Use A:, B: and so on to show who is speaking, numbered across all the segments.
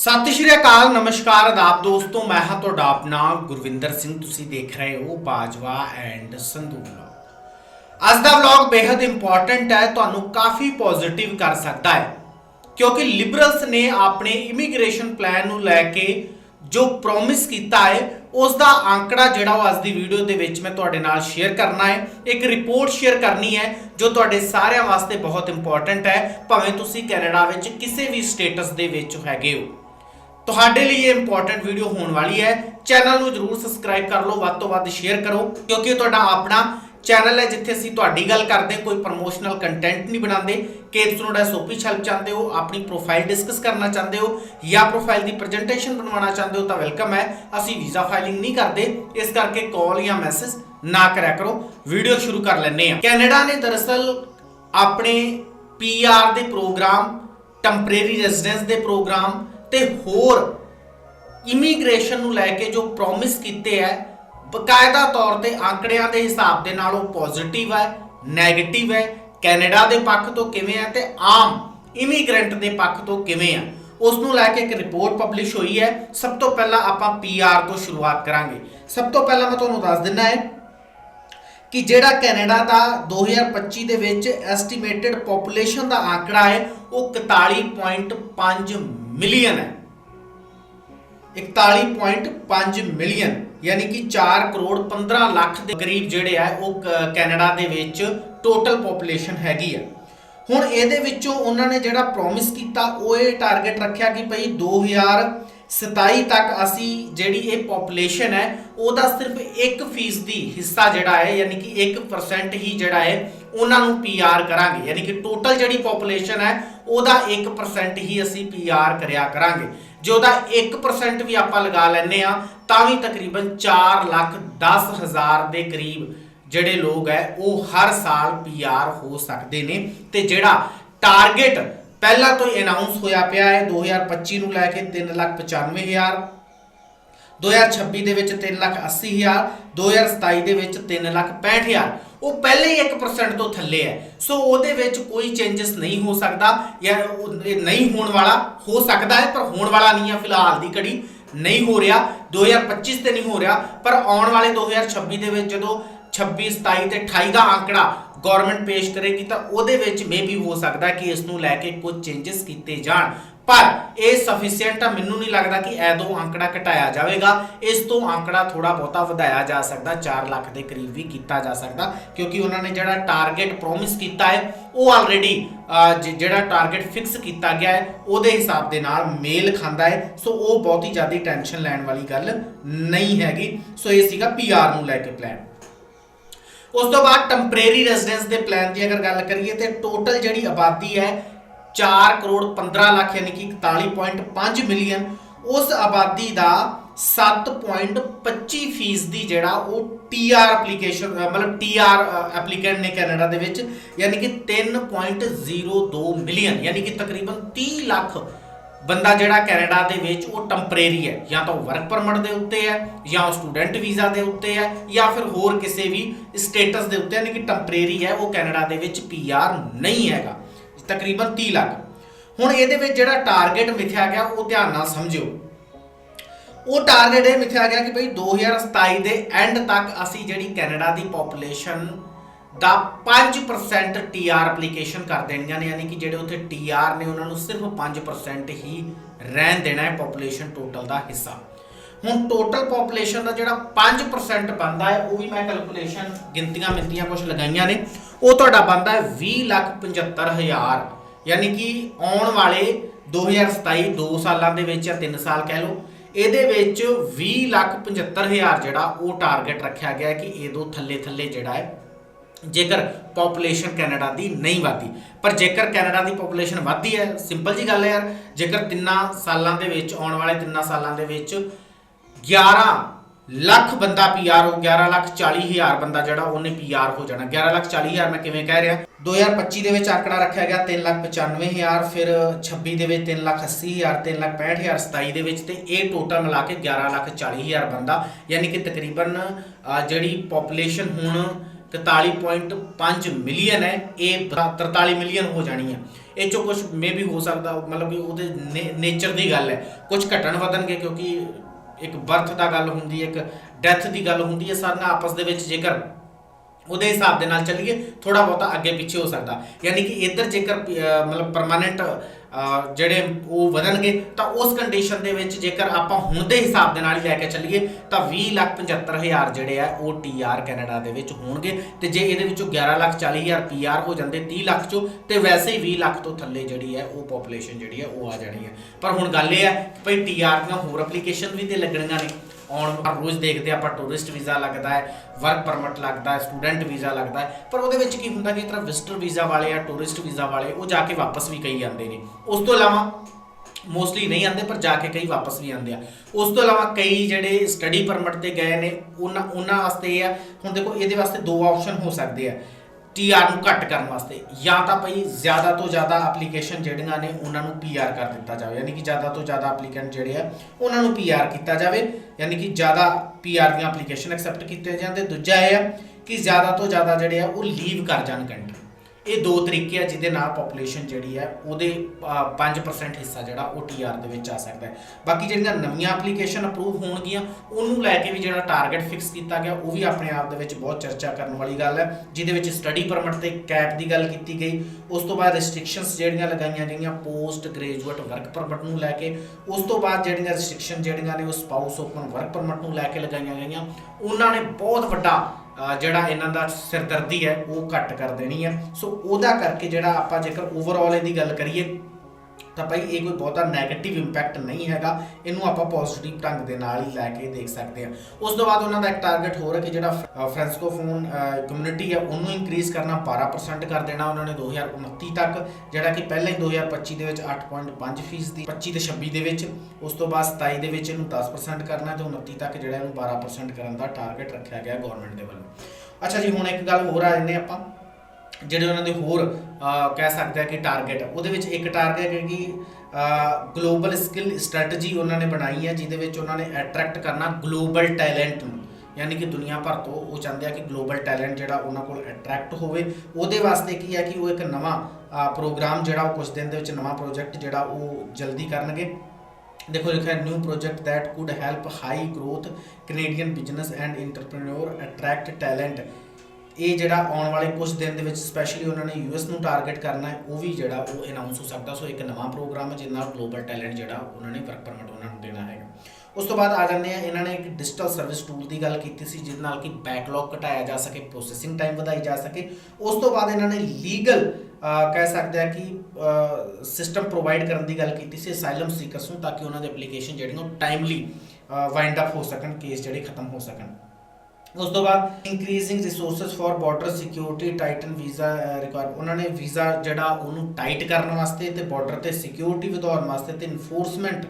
A: ਸਤਿ ਸ਼੍ਰੀ ਅਕਾਲ, ਨਮਸਕਾਰ ਆਦਾਬ ਦੋਸਤੋ, ਮੈਂ ਹਾਂ ਤੁਹਾਡਾ ਆਪਣਾ ਗੁਰਵਿੰਦਰ ਸਿੰਘ, ਤੁਸੀਂ ਦੇਖ ਰਹੇ ਹੋ ਬਾਜਵਾ ਐਂਡ ਸੰਧੂ ਵਲੌਗ ਅੱਜ ਦਾ ਵਲੌਗ ਬੇहद ਇੰਪੋਰਟੈਂਟ ਹੈ, ਤੁਹਾਨੂੰ ਕਾਫੀ ਪੋਜ਼ਿਟਿਵ ਕਰ ਸਕਦਾ ਹੈ, ਕਿਉਂਕਿ ਲਿਬਰਲਸ ਨੇ ਆਪਣੇ ਇਮੀਗ੍ਰੇਸ਼ਨ ਪਲਾਨ ਨੂੰ ਲੈ ਕੇ ਜੋ ਪ੍ਰੋਮਿਸ ਕੀਤਾ ਹੈ ਉਸ ਦਾ ਅੰਕੜਾ ਜਿਹੜਾ ਉਹ ਅੱਜ ਦੀ ਵੀਡੀਓ ਦੇ ਵਿੱਚ ਮੈਂ ਤੁਹਾਡੇ ਨਾਲ ਸ਼ੇਅਰ ਕਰਨਾ ਹੈ, ਇੱਕ ਰਿਪੋਰਟ ਸ਼ੇਅਰ ਕਰਨੀ ਹੈ, ਜੋ ਤੁਹਾਡੇ ਸਾਰਿਆਂ ਵਾਸਤੇ ਬਹੁਤ ਇੰਪੋਰਟੈਂਟ ਹੈ, ਭਾਵੇਂ ਤੁਸੀਂ ਕੈਨੇਡਾ ਵਿੱਚ ਕਿਸੇ ਵੀ ਸਟੇਟਸ ਦੇ ਵਿੱਚ ਹੈਗੇ ਹੋ। ਤੁਹਾਡੇ ਲਈ ਇਹ ਇੰਪੋਰਟੈਂਟ ਵੀਡੀਓ ਹੋਣ ਵਾਲੀ ਹੈ। ਚੈਨਲ ਨੂੰ ਜਰੂਰ ਸਬਸਕ੍ਰਾਈਬ ਕਰ ਲਓ, ਵੱਧ ਤੋਂ ਵੱਧ ਸ਼ੇਅਰ ਕਰੋ, ਕਿਉਂਕਿ ਤੁਹਾਡਾ ਆਪਣਾ ਚੈਨਲ ਹੈ ਜਿੱਥੇ ਅਸੀਂ ਤੁਹਾਡੀ ਗੱਲ ਕਰਦੇ, ਕੋਈ ਪ੍ਰੋਮੋਸ਼ਨਲ ਕੰਟੈਂਟ ਨਹੀਂ ਬਣਾਉਂਦੇ। ਕਿ ਤੁਸੀਂ ਦਾ ਸੋਪੀ ਛਲਪ ਚਾਹੁੰਦੇ ਹੋ, ਆਪਣੀ ਪ੍ਰੋਫਾਈਲ ਡਿਸਕਸ ਕਰਨਾ ਚਾਹੁੰਦੇ ਹੋ, ਜਾਂ ਪ੍ਰੋਫਾਈਲ ਦੀ ਪ੍ਰੈਜੈਂਟੇਸ਼ਨ ਬਣਵਾਉਣਾ ਚਾਹੁੰਦੇ ਹੋ, ਤਾਂ ਵੈਲਕਮ ਹੈ। ਅਸੀਂ ਵੀਜ਼ਾ ਫਾਈਲਿੰਗ ਨਹੀਂ ਕਰਦੇ, ਇਸ ਕਰਕੇ ਕਾਲ ਜਾਂ ਮੈਸੇਜ ਨਾ ਕਰਿਆ ਕਰੋ। ਵੀਡੀਓ ਸ਼ੁਰੂ ਕਰ ਲੈਂਦੇ ਹਾਂ। ਕੈਨੇਡਾ ਨੇ ਦਰਅਸਲ ਆਪਣੇ ਪੀਆਰ ਦੇ ਪ੍ਰੋਗਰਾਮ ਟੈਂਪਰੇਰੀ ਰੈਜ਼ੀਡੈਂਸ ਦੇ ਪ੍ਰੋਗਰਾਮ ਤੇ ਹੋਰ ਇਮੀਗ੍ਰੇਸ਼ਨ ਨੂੰ ਲੈ ਕੇ ਜੋ ਪ੍ਰੋਮਿਸ ਕੀਤੇ ਐ, ਬਕਾਇਦਾ ਤੌਰ ਤੇ ਆંકੜਿਆਂ ਦੇ ਹਿਸਾਬ ਦੇ ਨਾਲ ਉਹ ਪੋਜ਼ਿਟਿਵ ਹੈ 네ਗੇਟਿਵ ਹੈ ਕੈਨੇਡਾ ਦੇ ਪੱਖ ਤੋਂ ਕਿਵੇਂ ਹੈ ਤੇ ਆਮ ਇਮੀਗ੍ਰੈਂਟ ਦੇ ਪੱਖ ਤੋਂ ਕਿਵੇਂ ਹੈ ਉਸ ਨੂੰ ਲੈ ਕੇ ਇੱਕ ਰਿਪੋਰਟ ਪਬਲਿਸ਼ ਹੋਈ ਹੈ ਸਭ ਤੋਂ ਪਹਿਲਾਂ ਆਪਾਂ ਪੀਆਰ ਤੋਂ ਸ਼ੁਰੂਆਤ ਕਰਾਂਗੇ। ਸਭ ਤੋਂ ਪਹਿਲਾਂ ਮੈਂ ਤੁਹਾਨੂੰ ਦੱਸ ਦਿੰਦਾ ਹੈ ਕਿ ਜਿਹੜਾ ਕੈਨੇਡਾ ਦਾ 2025 ਦੇ ਵਿੱਚ ਐਸਟੀਮੇਟਿਡ ਪੋਪੂਲੇਸ਼ਨ ਦਾ ਆਂਕੜਾ ਹੈ ਉਹ 41.5 ਮਿਲੀਅਨ ਹੈ। 41.5 ਮਿਲੀਅਨ, ਯਾਨੀ ਕਿ 4 ਕਰੋੜ 15 ਲੱਖ ਦੇ ਕਰੀਬ ਜਿਹੜੇ ਆ, ਉਹ ਕ- ਕੈਨੇਡਾ ਦੇ ਵਿੱਚ ਟੋਟਲ ਪੋਪੂਲੇਸ਼ਨ ਹੈਗੀ ਆ। ਹੁਣ ਇਹਦੇ ਵਿੱਚੋਂ ਉਹਨਾਂ ਨੇ ਜਿਹੜਾ ਪ੍ਰੋਮਿਸ ਕੀਤਾ, ਉਹ ਇਹ ਟਾਰਗੇਟ ਰੱਖਿਆ ਕਿ ਭਈ 2027 ਤੱਕ ਅਸੀਂ ਜਿਹੜੀ ਇਹ ਪੋਪੂਲੇਸ਼ਨ ਹੈ, ਉਹਦਾ ਸਿਰਫ 1% ਦੀ ਹਿੱਸਾ ਜਿਹੜਾ ਹੈ, ਯਾਨੀ ਕਿ 1% ਹੀ ਜਿਹੜਾ ਹੈ, ਉਹਨਾਂ ਨੂੰ ਪੀਆਰ ਕਰਾਂਗੇ। ਯਾਨੀ ਕਿ ਟੋਟਲ ਜਿਹੜੀ ਪੋਪੂਲੇਸ਼ਨ ਹੈ ਉਹਦਾ 1% ਹੀ ਅਸੀਂ ਪੀਆਰ ਕਰਿਆ ਕਰਾਂਗੇ। ਜੇ ਉਹਦਾ 1% ਵੀ ਆਪਾਂ ਲਗਾ ਲੈਨੇ ਆ ਤਾਂ ਵੀ ਤਕਰੀਬਨ 4 ਲੱਖ 10 ਹਜ਼ਾਰ ਦੇ ਕਰੀਬ ਜਿਹੜੇ ਲੋਕ ਹੈ, ਉਹ ਹਰ ਸਾਲ ਪੀਆਰ ਹੋ ਸਕਦੇ ਨੇ। ਤੇ ਜਿਹੜਾ ਟਾਰਗੇਟ ਪਹਿਲਾਂ ਤੋਂ ਹੀ ਅਨਾਉਂਸ ਹੋਇਆ ਪਿਆ ਹੈ 2025 ਨੂੰ ਲੈ ਕੇ 395000 2026 ਦੇ ਵਿੱਚ 380000 2027 ਦੇ ਵਿੱਚ 365000 ਉਹ ਪਹਿਲੇ ਹੀ 1% ਤੋਂ ਥੱਲੇ ਹੈ। ਸੋ ਉਹਦੇ ਵਿੱਚ ਕੋਈ ਚੇਂਜਸ ਨਹੀਂ ਹੋ ਸਕਦਾ ਜਾਂ ਨਹੀਂ ਹੋਣ ਵਾਲਾ ਹੋ ਸਕਦਾ ਹੈ, ਪਰ ਹੋਣ ਵਾਲਾ ਨਹੀਂ ਹੈ ਫਿਲਹਾਲ ਦੀ ਘੜੀ। ਨਹੀਂ ਹੋ ਰਿਹਾ। 2025 ਤੇ ਨਹੀਂ ਹੋ ਰਿਹਾ, ਪਰ ਆਉਣ ਵਾਲੇ 2026 ਦੇ ਵਿੱਚ ਜਦੋਂ 26 27 ਤੇ 28 ਦਾ ਆંકੜਾ ਗਵਰਨਮੈਂਟ ਪੇਸ਼ ਕਰੇਗੀ ਤਾਂ ਉਹਦੇ ਵਿੱਚ ਮੇਬੀ ਹੋ ਸਕਦਾ ਕਿ ਇਸ ਨੂੰ ਲੈ ਕੇ ਕੁਝ ਚੇਂਜਸ ਕੀਤੇ ਜਾਣ। ਪਰ ਇਹ ਸਫੀਸ਼ੀਐਂਟ ਆ ਮੈਨੂੰ ਨਹੀਂ ਲੱਗਦਾ ਕਿ ਐਦੋਂ ਅੰਕੜਾ ਘਟਾਇਆ ਜਾਵੇਗਾ। ਇਸ ਤੋਂ ਅੰਕੜਾ ਥੋੜਾ ਬਹੁਤਾ ਵਧਾਇਆ ਜਾ ਸਕਦਾ 4 ਲੱਖ ਦੇ ਕਰੀਬ ਵੀ ਕੀਤਾ ਜਾ ਸਕਦਾ, ਕਿਉਂਕਿ ਉਹਨਾਂ ਨੇ ਜਿਹੜਾ ਟਾਰਗੇਟ ਪ੍ਰੋਮਿਸ ਕੀਤਾ ਹੈ, ਉਹ ਆਲਰੇਡੀ ਜਿਹੜਾ ਟਾਰਗੇਟ ਫਿਕਸ ਕੀਤਾ ਗਿਆ ਹੈ, ਉਹਦੇ ਹਿਸਾਬ ਦੇ ਨਾਲ ਮੇਲ ਖਾਂਦਾ ਹੈ। ਸੋ ਉਹ ਬਹੁਤੀ ਜ਼ਿਆਦਾ ਟੈਨਸ਼ਨ ਲੈਣ ਵਾਲੀ ਗੱਲ ਨਹੀਂ ਹੈਗੀ। ਸੋ ਇਹ ਸੀਗਾ ਪੀਆਰ ਨੂੰ ਲੈ ਕੇ ਪਲਾਨ ਉਸ ਤੋਂ ਬਾਅਦ ਟੈਂਪਰੇਰੀ ਰੈਜ਼ੀਡੈਂਸ ਦੇ ਪਲਾਨ ਦੀ ਅਗਰ ਗੱਲ ਕਰੀਏ ਤੇ ਟੋਟਲ ਜਿਹੜੀ ਆਬਾਦੀ ਹੈ 4 ਕਰੋੜ 15 ਲੱਖ ਯਾਨੀ ਕਿ 41.5 ਮਿਲੀਅਨ, ਉਸ ਆਬਾਦੀ ਦਾ 7.25 ਫੀਸਦੀ ਜਿਹੜਾ ਉਹ ਟੀਆਰ ਐਪਲੀਕੇਸ਼ਨ ਮਤਲਬ ਟੀਆਰ ਐਪਲੀਕੈਂਟ ਨੇ ਕੈਨੇਡਾ ਦੇ ਵਿੱਚ, ਯਾਨੀ ਕਿ 3.02 ਮਿਲੀਅਨ, ਯਾਨੀ ਕਿ ਤਕਰੀਬਨ 30 ਲੱਖ ਬੰਦਾ ਜਿਹੜਾ ਕੈਨੇਡਾ ਦੇ ਵਿੱਚ ਉਹ ਟੈਂਪਰੇਰੀ ਹੈ, ਜਾਂ ਤਾਂ ਵਰਕ ਪਰਮਿਟ ਦੇ ਉੱਤੇ ਹੈ, ਜਾਂ ਉਹ ਸਟੂਡੈਂਟ ਵੀਜ਼ਾ ਦੇ ਉੱਤੇ ਹੈ, ਜਾਂ ਫਿਰ ਹੋਰ ਕਿਸੇ ਵੀ ਸਟੇਟਸ ਦੇ ਉੱਤੇ, ਯਾਨੀ ਕਿ ਟੈਂਪਰੇਰੀ ਹੈ, ਉਹ ਕੈਨੇਡਾ ਦੇ ਵਿੱਚ ਪੀਆਰ ਨਹੀਂ ਹੈਗਾ। ਤਕਰੀਬਨ 30 ਲੱਖ। ਹੁਣ ਇਹਦੇ ਵਿੱਚ ਜਿਹੜਾ ਟਾਰਗੇਟ ਮਿਥਿਆ ਗਿਆ, ਉਹ ਧਿਆਨ ਨਾਲ ਸਮਝਿਓ। ਉਹ ਟਾਰਗੇਟ ਇਹ ਮਿਥਿਆ ਗਿਆ ਕਿ ਭਈ 2027 ਦੇ ਐਂਡ ਤੱਕ ਅਸੀਂ ਜਿਹੜੀ ਕੈਨੇਡਾ ਦੀ ਪੋਪੂਲੇਸ਼ਨ ਦਾ 5% ਟੀਆਰ ਐਪਲੀਕੇਸ਼ਨ ਕਰ ਦੇਣੀਆਂ ਨੇ, ਯਾਨੀ ਕਿ ਜਿਹੜੇ ਉੱਥੇ ਟੀਆਰ ਨੇ, ਉਹਨਾਂ ਨੂੰ ਸਿਰਫ 5% ਹੀ ਰਹਿਣ ਦੇਣਾ ਹੈ ਪੋਪੂਲੇਸ਼ਨ ਟੋਟਲ ਦਾ ਹਿੱਸਾ। ਹੁਣ ਟੋਟਲ ਪੋਪੂਲੇਸ਼ਨ ਦਾ ਜਿਹੜਾ 5% ਬਣਦਾ ਹੈ, ਉਹ ਵੀ ਮੈਂ ਕੈਲਕੂਲੇਸ਼ਨ ਗਿਣਤੀਆਂ ਮਿੰਤੀਆਂ ਕੁਝ ਲਗਾਈਆਂ ਨੇ। ਉਹ ਤੁਹਾਡਾ ਬਣਦਾ ਹੈ 2075000 ਯਾਨੀ ਕਿ ਆਉਣ ਵਾਲੇ 2027 2 ਸਾਲਾਂ ਦੇ ਵਿੱਚ ਜਾਂ 3 ਸਾਲ ਕਹਿ ਲਓ, ਇਹਦੇ ਵਿੱਚ 2075000 ਜਿਹੜਾ ਉਹ ਟਾਰਗੇਟ ਰੱਖਿਆ ਗਿਆ ਹੈ ਕਿ ਇਹਦੋਂ ਥੱਲੇ ਥੱਲੇ ਜਿਹੜਾ ਹੈ, ਜੇਕਰ ਪੋਪੂਲੇਸ਼ਨ ਕੈਨੇਡਾ ਦੀ ਨਹੀਂ ਵਧਦੀ। ਪਰ ਜੇਕਰ ਕੈਨੇਡਾ ਦੀ ਪੋਪੂਲੇਸ਼ਨ ਵਧਦੀ ਹੈ ਸਿੰਪਲ ਜੀ ਗੱਲ ਹੈ ਯਾਰ, ਜੇਕਰ ਤਿੰਨਾਂ ਸਾਲਾਂ ਦੇ ਵਿੱਚ, ਆਉਣ ਵਾਲੇ ਤਿੰਨਾਂ ਸਾਲਾਂ ਦੇ ਵਿੱਚ 11 ਲੱਖ ਬੰਦਾ ਪੀਆਰ ਹੋ 11 ਲੱਖ 40 ਹਜ਼ਾਰ ਬੰਦਾ ਜਿਹੜਾ ਉਹਨੇ ਪੀਆਰ ਹੋ ਜਾਣਾ। 11 ਲੱਖ 40 ਹਜ਼ਾਰ ਮੈਂ ਕਿਵੇਂ ਕਹਿ ਰਿਹਾ? 2025 ਦੇ ਵਿੱਚ ਆંકੜਾ ਰੱਖਿਆ ਗਿਆ 3 ਲੱਖ 95 ਹਜ਼ਾਰ, ਫਿਰ 26 ਦੇ ਵਿੱਚ 3 ਲੱਖ 80 ਹਜ਼ਾਰ 3 ਲੱਖ 65 ਹਜ਼ਾਰ 27 ਦੇ ਵਿੱਚ ਤੇ ਇਹ ਟੋਟਲ ਮਿਲਾ ਕੇ 11 ਲੱਖ 40 ਹਜ਼ਾਰ ਬੰਦਾ। ਯਾਨੀ ਕਿ ਤਕਰੀਬਨ ਜਿਹੜੀ ਪੋਪੂਲੇਸ਼ਨ ਹੁਣ 43.5 ਮਿਲੀਅਨ ਹੈ, ਇਹ 43 ਮਿਲੀਅਨ ਹੋ ਜਾਣੀ ਹੈ। ਇਹ ਚੋਂ ਕੁਝ ਮੇਬੀ ਹੋ ਸਕਦਾ, ਮਤਲਬ ਕਿ ਉਹਦੇ ਨੇਚਰ ਦੀ ਗੱਲ ਹੈ। ਕੁਝ ਘਟਣ ਵਧਣਗੇ ਕਿਉਂਕਿ ਇੱਕ ਬਰਥ ਦਾ ਗੱਲ ਹੁੰਦੀ ਹੈ, ਇੱਕ ਡੈਥ ਦੀ ਗੱਲ ਹੁੰਦੀ ਹੈ ਸਾਰੀਆਂ ਆਪਸ ਦੇ ਵਿੱਚ ਜੇਕਰ ਉਹਦੇ ਹਿਸਾਬ ਦੇ ਨਾਲ ਚੱਲੀਏ ਥੋੜਾ ਬਹੁਤਾ ਅੱਗੇ ਪਿੱਛੇ ਹੋ ਸਕਦਾ। ਯਾਨੀ ਕਿ ਇੱਧਰ ਜੇਕਰ ਮਤਲਬ ਪਰਮਾਨੈਂਟ ਜਿਹੜੇ ਉਹ ਵਧਣਗੇ, ਤਾਂ ਉਸ ਕੰਡੀਸ਼ਨ ਦੇ ਵਿੱਚ ਜੇਕਰ ਆਪਾਂ ਹੁਣ ਦੇ ਹਿਸਾਬ ਦੇ ਨਾਲ ਹੀ ਲੈ ਕੇ ਚੱਲੀਏ, ਤਾਂ 20 ਲੱਖ 75 ਹਜ਼ਾਰ ਜਿਹੜੇ ਆ, ਉਹ ਟੀਆਰ ਕੈਨੇਡਾ ਦੇ ਵਿੱਚ ਹੋਣਗੇ। ਤੇ ਜੇ ਇਹਦੇ ਵਿੱਚੋਂ 11 ਲੱਖ 40 ਹਜ਼ਾਰ ਪੀਆਰ ਹੋ ਜਾਂਦੇ 30 ਲੱਖ ਚੋਂ, ਤੇ ਵੈਸੇ ਹੀ 20 ਲੱਖ ਤੋਂ ਥੱਲੇ ਜਿਹੜੀ ਹੈ, ਉਹ ਪੋਪੂਲੇਸ਼ਨ ਜਿਹੜੀ ਹੈ, ਉਹ ਆ ਜਾਣੀ ਹੈ। ਪਰ ਹੁਣ ਗੱਲ ਇਹ ਹੈ ਕਿ ਭਈ ਟੀਆਰ ਦੀਆਂ ਹੋਰ ਐਪਲੀਕੇਸ਼ਨ ਵੀ ਤੇ ਲੱਗਣੀਆਂ ਨੇ। ਆਉਣ ਰੋਜ਼ ਦੇਖਦੇ ਆਪਾਂ ਟੂਰਿਸਟ ਵੀਜ਼ਾ ਲੱਗਦਾ ਹੈ ਵਰਕ ਪਰਮਿਟ ਲੱਗਦਾ ਹੈ ਸਟੂਡੈਂਟ ਵੀਜ਼ਾ ਲੱਗਦਾ ਹੈ। ਪਰ ਉਹਦੇ ਵਿੱਚ ਕੀ ਹੁੰਦਾ ਕਿ ਤਰ੍ਹਾਂ ਵਿਜ਼ਟਰ ਵੀਜ਼ਾ ਵਾਲੇ ਆ ਟੂਰਿਸਟ ਵੀਜ਼ਾ ਵਾਲੇ, ਉਹ ਜਾ ਕੇ ਵਾਪਸ ਵੀ ਕਈ ਜਾਂਦੇ ਨੇ। ਉਸ ਤੋਂ ਇਲਾਵਾ ਮੋਸਟਲੀ ਨਹੀਂ ਆਉਂਦੇ, ਪਰ ਜਾ ਕੇ ਕਈ ਵਾਪਸ ਵੀ ਆਉਂਦੇ ਆ। ਉਸ ਤੋਂ ਇਲਾਵਾ ਕਈ ਜਿਹੜੇ ਸਟੱਡੀ ਪਰਮਿਟ ਤੇ ਗਏ ਨੇ, ਉਹਨਾਂ ਉਹਨਾਂ ਵਾਸਤੇ ਇਹ ਆ। ਹੁਣ ਦੇਖੋ, ਇਹਦੇ ਵਾਸਤੇ ਦੋ ਆਪਸ਼ਨ ਹੋ ਸਕਦੇ ਆ। ਟੀਆਰ ਨੂੰ ਘੱਟ ਕਰਨ ਵਾਸਤੇ। ਜਾਂ ਤਾਂ ਭਈ ਜ਼ਿਆਦਾ ਤੋਂ ਜ਼ਿਆਦਾ ਐਪਲੀਕੇਸ਼ਨ ਜਿਹੜੀਆਂ ਨੇ ਉਹਨਾਂ ਨੂੰ ਪੀਆਰ ਕਰ ਦਿੱਤਾ ਜਾਵੇ। ਯਾਨੀ ਕਿ ਜ਼ਿਆਦਾ ਤੋਂ ਜ਼ਿਆਦਾ ਐਪਲੀਕੈਂਟ ਜਿਹੜੇ ਆ, ਉਹਨਾਂ ਨੂੰ ਪੀਆਰ ਕੀਤਾ ਜਾਵੇ। ਯਾਨੀ ਕਿ ਜ਼ਿਆਦਾ ਪੀਆਰ ਦੀਆਂ ਐਪਲੀਕੇਸ਼ਨ ਐਕਸੈਪਟ ਕੀਤੇ ਜਾਂਦੇ। ਦੂਜਾ ਇਹ ਆ ਕਿ ਜ਼ਿਆਦਾ ਤੋਂ ਜ਼ਿਆਦਾ ਜਿਹੜੇ ਆ, ਉਹ ਲੀਵ ਕਰ ਜਾਣ ਕੰਟਰੀ ਇਹ ਦੋ ਤਰੀਕੇ ਆ ਜਿਹਦੇ ਨਾਲ ਪੋਪੂਲੇਸ਼ਨ ਜਿਹੜੀ ਹੈ ਉਹਦੇ ਅਹ, 5% ਹਿੱਸਾ ਜਿਹੜਾ ਉਹ ਟੀਆਰ ਦੇ ਵਿੱਚ ਆ ਸਕਦਾ ਹੈ। ਬਾਕੀ ਜਿਹੜੀਆਂ ਨਵੀਆਂ ਐਪਲੀਕੇਸ਼ਨ ਅਪਰੂਵ ਹੋਣਗੀਆਂ ਉਹਨੂੰ ਲੈ ਕੇ ਵੀ ਜਿਹੜਾ ਟਾਰਗੇਟ ਫਿਕਸ ਕੀਤਾ ਗਿਆ ਉਹ ਵੀ ਆਪਣੇ ਆਪ ਦੇ ਵਿੱਚ ਬਹੁਤ ਚਰਚਾ ਕਰਨ ਵਾਲੀ ਗੱਲ ਹੈ ਜਿਹਦੇ ਵਿੱਚ ਸਟੱਡੀ ਪਰਮਿਟ ਤੇ ਕੈਪ ਦੀ ਗੱਲ ਕੀਤੀ ਗਈ। ਉਸ ਤੋਂ ਬਾਅਦ ਰੈਸਟ੍ਰਿਕਸ਼ਨਸ ਜਿਹੜੀਆਂ ਲਗਾਈਆਂ ਗਈਆਂ ਪੋਸਟ ਗ੍ਰੈਜੂਏਟ ਵਰਕ ਪਰਮਿਟ ਨੂੰ ਲੈ ਕੇ। ਉਸ ਤੋਂ ਬਾਅਦ ਜਿਹੜੀਆਂ ਰੈਸਟ੍ਰਿਕਸ਼ਨ ਜਿਹੜੀਆਂ ਨੇ ਉਹ ਸਪਾਊਸ ਓਪਨ ਵਰਕ ਪਰਮਿਟ ਨੂੰ ਲੈ ਕੇ ਲਗਾਈਆਂ ਗਈਆਂ। ਉਹਨਾਂ ਨੇ ਬਹੁਤ ਵੱਡਾ ਜਿਹੜਾ ਇਹਨਾਂ ਦਾ ਸਿਰਦਰਦੀ ਹੈ, ਉਹ ਘੱਟ ਕਰ ਦੇਣੀ ਹੈ ਸੋ ਉਹਦਾ ਕਰਕੇ ਜਿਹੜਾ ਆਪਾਂ ਜੇਕਰ ਓਵਰਆਲ ਇਹਦੀ ਗੱਲ ਕਰੀਏ ਤਾਂ ਭਾਈ ਇਹ ਕੋਈ ਬਹੁਤਾ 네ਗੇਟਿਵ ਇੰਪੈਕਟ ਨਹੀਂ ਹੈਗਾ। ਇਹਨੂੰ ਆਪਾਂ ਪੋਜ਼ਿਟਿਵ ਢੰਗ ਦੇ ਨਾਲ ਹੀ ਲੈ ਕੇ ਦੇਖ ਸਕਦੇ ਹਾਂ। ਉਸ ਤੋਂ ਬਾਅਦ ਉਹਨਾਂ ਦਾ ਇੱਕ ਟਾਰਗੇਟ ਹੋਰ ਹੈ ਕਿ ਜਿਹੜਾ ਫ੍ਰੈਂਸਕੋਫੋਨ ਕਮਿਊਨਿਟੀ ਹੈ, ਉਹਨੂੰ ਇਨਕਰੀਜ਼ ਕਰਨਾ 12% ਕਰ ਦੇਣਾ ਉਹਨਾਂ ਨੇ 2029 ਤੱਕ, ਜਿਹੜਾ ਕਿ ਪਹਿਲਾਂ ਹੀ 2025 ਦੇ ਵਿੱਚ 8.5 ਫੀਸਦੀ 25 ਤੇ 26 ਦੇ ਵਿੱਚ, ਉਸ ਤੋਂ ਬਾਅਦ 27 ਦੇ ਵਿੱਚ ਇਹਨੂੰ 10% ਕਰਨਾ ਤੇ 29 ਤੱਕ ਜਿਹੜਾ ਇਹਨੂੰ 12% ਕਰਨ ਦਾ ਟਾਰਗੇਟ ਰੱਖਿਆ ਗਿਆ ਗਵਰਨਮੈਂਟ ਦੇ ਵੱਲੋਂ। ਅੱਛਾ ਜੀ, ਹੁਣ ਇੱਕ ਗੱਲ ਹੋਰ ਆ ਜੰਨੇ ਆਪਾਂ। ਜਿਹੜੇ ਉਹਨਾਂ ਦੇ ਹੋਰ ਕਹਿ ਸਕਦੇ ਆ ਕਿ ਟਾਰਗੇਟ ਉਹਦੇ ਵਿੱਚ ਇੱਕ ਟਾਰਗੇਟ ਹੈ ਕਿ ਗਲੋਬਲ ਸਕਿੱਲ ਸਟ੍ਰੈਟਜੀ ਉਹਨਾਂ ਨੇ ਬਣਾਈ ਹੈ, ਜਿਹਦੇ ਵਿੱਚ ਉਹਨਾਂ ਨੇ ਅਟਰੈਕਟ ਕਰਨਾ ਗਲੋਬਲ ਟੈਲੈਂਟ ਨੂੰ। ਯਾਨੀ ਕਿ ਦੁਨੀਆ ਭਰ ਤੋਂ ਉਹ ਚਾਹੁੰਦੇ ਆ ਕਿ ਗਲੋਬਲ ਟੈਲੈਂਟ ਜਿਹੜਾ ਉਹਨਾਂ ਕੋਲ ਅਟਰੈਕਟ ਹੋਵੇ। ਉਹਦੇ ਵਾਸਤੇ ਕੀ ਹੈ ਕਿ ਉਹ ਇੱਕ ਨਵਾਂ ਪ੍ਰੋਗਰਾਮ ਜਿਹੜਾ ਉਹ ਕੁਝ ਦਿਨ ਦੇ ਵਿੱਚ ਨਵਾਂ ਪ੍ਰੋਜੈਕਟ ਜਿਹੜਾ ਉਹ ਜਲਦੀ ਕਰਨਗੇ। ਦੇਖੋ ਲਿਖਿਆ new project that could help high growth Canadian business and entrepreneur attract talent ਇਹ ਜਿਹੜਾ ਆਉਣ ਵਾਲੇ ਕੁਝ ਦਿਨ ਦੇ ਵਿੱਚ ਸਪੈਸ਼ਲੀ ਉਹਨਾਂ ਨੇ ਯੂਐਸ ਨੂੰ ਟਾਰਗੇਟ ਕਰਨਾ ਹੈ, ਉਹ ਵੀ ਜਿਹੜਾ ਉਹ ਅਨਾਉਂਸ ਹੋ ਸਕਦਾ। ਸੋ ਇੱਕ ਨਵਾਂ ਪ੍ਰੋਗਰਾਮ ਹੈ ਜਿਹਦੇ ਨਾਲ ਗਲੋਬਲ ਟੈਲੈਂਟ ਜਿਹੜਾ, ਉਹਨਾਂ ਨੇ ਵਰਕ ਪਰਮਿਟ ਉਹਨਾਂ ਨੂੰ ਦੇਣਾ ਹੈਗਾ। ਉਸ ਤੋਂ ਬਾਅਦ ਆ ਜਾਂਦੇ ਆ, ਇਹਨਾਂ ਨੇ ਇੱਕ ਡਿਜੀਟਲ ਸਰਵਿਸ ਟੂਲ ਦੀ ਗੱਲ ਕੀਤੀ ਸੀ, ਜਿਹਦੇ ਨਾਲ ਕਿ ਬੈਕਲੌਗ ਘਟਾਇਆ ਜਾ ਸਕੇ ਪ੍ਰੋਸੈਸਿੰਗ ਟਾਈਮ ਵਧਾਈ ਜਾ ਸਕੇ। ਉਸ ਤੋਂ ਬਾਅਦ ਇਹਨਾਂ ਨੇ ਲੀਗਲ ਕਹਿ ਸਕਦੇ ਆ ਕਿ ਸਿਸਟਮ ਪ੍ਰੋਵਾਈਡ ਕਰਨ ਦੀ ਗੱਲ ਕੀਤੀ ਸੀ ਅਸਾਈਲਮ ਸੀਕਰਸ ਨੂੰ, ਤਾਂ ਕਿ ਉਹਨਾਂ ਦੇ ਐਪਲੀਕੇਸ਼ਨ ਜਿਹੜੀਆਂ ਉਹ ਟਾਈਮਲੀ ਵਾਈਂਡ ਅਪ ਹੋ ਸਕਣ ਕੇਸ ਜਿਹੜੇ ਖਤਮ ਹੋ ਸਕਣ। ਉਸ ਤੋਂ ਬਾਅਦ increasing resources for border security tighten visa require ਉਹਨਾਂ ਨੇ ਵੀਜ਼ਾ ਜਿਹੜਾ ਉਹਨੂੰ ਟਾਈਟ ਕਰਨ ਵਾਸਤੇ ਤੇ ਬਾਰਡਰ ਤੇ ਸਿਕਿਉਰਿਟੀ ਵਧਾਉਣ ਵਾਸਤੇ ਤੇ ਇਨਫੋਰਸਮੈਂਟ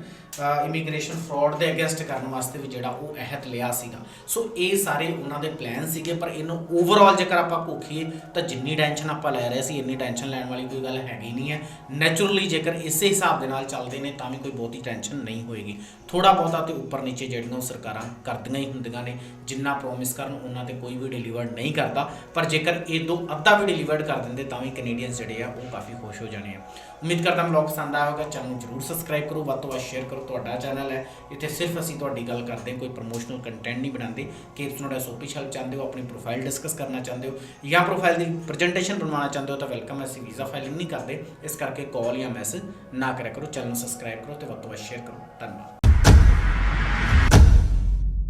A: ਇਮੀਗ੍ਰੇਸ਼ਨ ਫਰਾਡ ਦੇ ਅਗੇਂਸਟ ਕਰਨ ਵਾਸਤੇ ਵੀ ਜਿਹੜਾ ਉਹ ਅਹਿਤ ਲਿਆ ਸੀਗਾ। ਸੋ ਇਹ ਸਾਰੇ ਉਹਨਾਂ ਦੇ ਪਲਾਨ ਸੀਗੇ, ਪਰ ਇਹਨੂੰ ਓਵਰਆਲ ਜੇਕਰ ਆਪਾਂ ਭੁੱਖੀਏ ਤਾਂ ਜਿੰਨੀ ਟੈਨਸ਼ਨ ਆਪਾਂ ਲੈ ਰਹੇ ਸੀ, ਇੰਨੀ ਟੈਨਸ਼ਨ ਲੈਣ ਵਾਲੀ ਕੋਈ ਗੱਲ ਹੈਗੀ ਨਹੀਂ ਹੈ। ਨੇਚਰਲੀ ਜੇਕਰ ਇਸੇ ਹਿਸਾਬ ਦੇ ਨਾਲ ਚੱਲਦੇ ਨੇ, ਤਾਂ ਵੀ ਕੋਈ ਬਹੁਤੀ ਟੈਨਸ਼ਨ ਨਹੀਂ ਹੋਏਗੀ। ਥੋੜਾ ਬਹੁਤਾ ਤੇ ਉੱਪਰ ਨੀਚੇ ਜਿਹੜੀਆਂ ਉਹ ਸਰਕਾਰਾਂ ਕਰਦੀਆਂ ਹੀ ਹੁੰਦੀਆਂ ਨੇ, ਜਿੰਨਾ ਪ੍ਰੋਮਿਸ ਕਾਰਨ, ਉਹਨਾਂ ਤੇ ਕੋਈ ਵੀ ਡਿਲੀਵਰਡ ਨਹੀਂ ਕਰਦਾ। ਪਰ ਜੇਕਰ ਇਹ ਦੋ ਅੱਧਾ ਵੀ ਡਿਲੀਵਰਡ ਕਰ ਦਿੰਦੇ, ਤਾਂ ਵੀ ਕੈਨੇਡੀਅਨਸ ਜਿਹੜੇ ਆ, ਉਹ ਕਾਫੀ ਖੁਸ਼ ਹੋ ਜਾਣੇ ਆ। ਉਮੀਦ ਕਰਦਾ ਹਾਂ ਵਲੌਗ ਪਸੰਦ ਆਇਆ ਹੋਵੇਗਾ। ਚੈਨਲ ਨੂੰ ਜਰੂਰ ਸਬਸਕ੍ਰਾਈਬ ਕਰੋ। ਵੱਧ ਤੋਂ ਵੱਧ ਸ਼ੇਅਰ ਕਰੋ। ਤੁਹਾਡਾ ਚੈਨਲ ਹੈ। ਇੱਥੇ ਸਿਰਫ ਅਸੀਂ ਤੁਹਾਡੀ ਗੱਲ ਕਰਦੇ ਹਾਂ। ਕੋਈ ਪ੍ਰੋਮੋਸ਼ਨਲ ਕੰਟੈਂਟ ਨਹੀਂ ਬਣਾਉਂਦੇ। ਕਿ ਤੁਸੀਂ ਤੁਹਾਡਾ ਸੋਪੀ ਹੈਲਪ ਚਾਹੁੰਦੇ ਹੋ, ਆਪਣੀ ਪ੍ਰੋਫਾਈਲ ਡਿਸਕਸ ਕਰਨਾ ਚਾਹੁੰਦੇ ਹੋ ਜਾਂ ਪ੍ਰੋਫਾਈਲ ਦੀ ਪ੍ਰੈਜੈਂਟੇਸ਼ਨ ਬਣਵਾਉਣਾ ਚਾਹੁੰਦੇ ਹੋ, ਤਾਂ ਵੈਲਕਮ ਅਸੀਂ ਵੀਜ਼ਾ ਫਾਈਲਿੰਗ ਨਹੀਂ ਕਰਦੇ। ਇਸ ਕਰਕੇ ਕਾਲ ਜਾਂ ਮੈਸੇਜ ਨਾ ਕਰਿਆ ਕਰੋ। ਚੈਨਲ ਨੂੰ ਸਬਸਕ੍ਰਾਈਬ ਕਰੋ ਤੇ ਵੱਧ ਤੋਂ ਵੱਧ ਸ਼ੇਅਰ ਕਰੋ। ਧੰਨਵਾਦ।